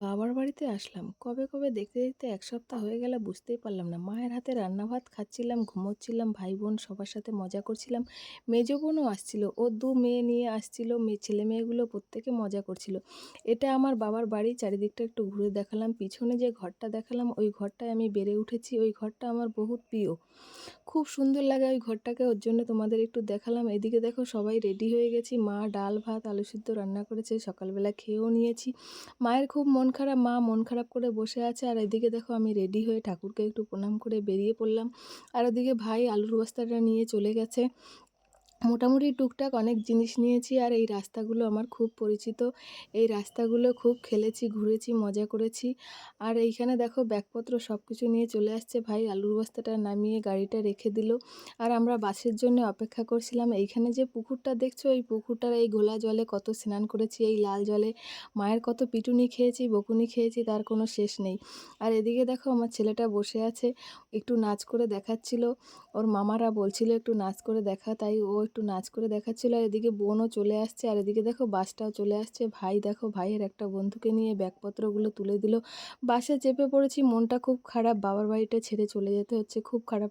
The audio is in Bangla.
বাবার বাড়িতে আসলাম। কবে কবে দেখতে দেখতে এক সপ্তাহ হয়ে গেল বুঝতেই পারলাম না। মায়ের হাতে রান্না ভাত খাচ্ছিলাম, ঘুমোচ্ছিলাম ভাই বোন সবার সাথে মজা করছিলাম। মেজো বোনও আসছিল। ও দু মেয়ে নিয়ে আসছিল মেয়ে ছেলে মেয়েগুলো প্রত্যেকে মজা করছিল। এটা আমার বাবার বাড়ি, চারিদিকটা একটু ঘুরে দেখালাম। পিছনে যে ঘরটা দেখালাম, ওই ঘরটায় আমি বেড়ে উঠেছি। ওই ঘরটা আমার বহুত প্রিয়। খুব সুন্দর লাগে ওই ঘরটাকে, ওর জন্য তোমাদের একটু দেখালাম। এদিকে দেখো সবাই রেডি হয়ে গেছি। মা ডাল, ভাত, আলু সিদ্ধ রান্না করেছে। সকালবেলা খেয়েও নিয়েছি। মায়ের খুব মন খারাপ, মা মন খারাপ করে বসে আছে। আর এদিকে দেখো আমি রেডি হয়ে ঠাকুরকে একটু প্রণাম করে বেরিয়ে পড়লাম। আর এদিকে ভাই আলুর বস্তাটা নিয়ে চলে গেছে। মোটামুটি টুকটাক অনেক জিনিস নিয়েছি আর এই রাস্তাগুলো আমার খুব পরিচিত। এই রাস্তাগুলো খুব খেলেছি, ঘুরেছি, মজা করেছি। আর এইখানে দেখো ব্যাগপত্র সব কিছু নিয়ে চলে আসছে। ভাই আলুর বস্তাটা নামিয়ে গাড়িটা রেখে দিল। আর আমরা বাসের জন্য অপেক্ষা করছিলাম। এইখানে যে পুকুরটা দেখছ, এই পুকুরটার এই ঘোলা জলে কত স্নান করেছি, এই লাল জলে। মায়ের কত পিটুনি খেয়েছি, বকুনি খেয়েছি, তার কোনো শেষ নেই। আর এদিকে দেখো আমার ছেলেটা বসে আছে, একটু নাচ করে দেখাচ্ছিল। ওর মামারা বলছিল একটু নাচ করে দেখা তাই ও একটু নাচ করে দেখাচ্ছিল, আর এদিকে বোনও চলে আসছে, আর এদিকে দেখো বাসটাও চলে আসছে। ভাই দেখো, ভাইয়ের একটা বন্ধুকে নিয়ে ব্যাগপত্রগুলো তুলে দিল। বাসে চেপে পড়েছি, মনটা খুব খারাপ, বাবার বাড়িটা ছেড়ে চলে যেতে হচ্ছে, খুব খারাপ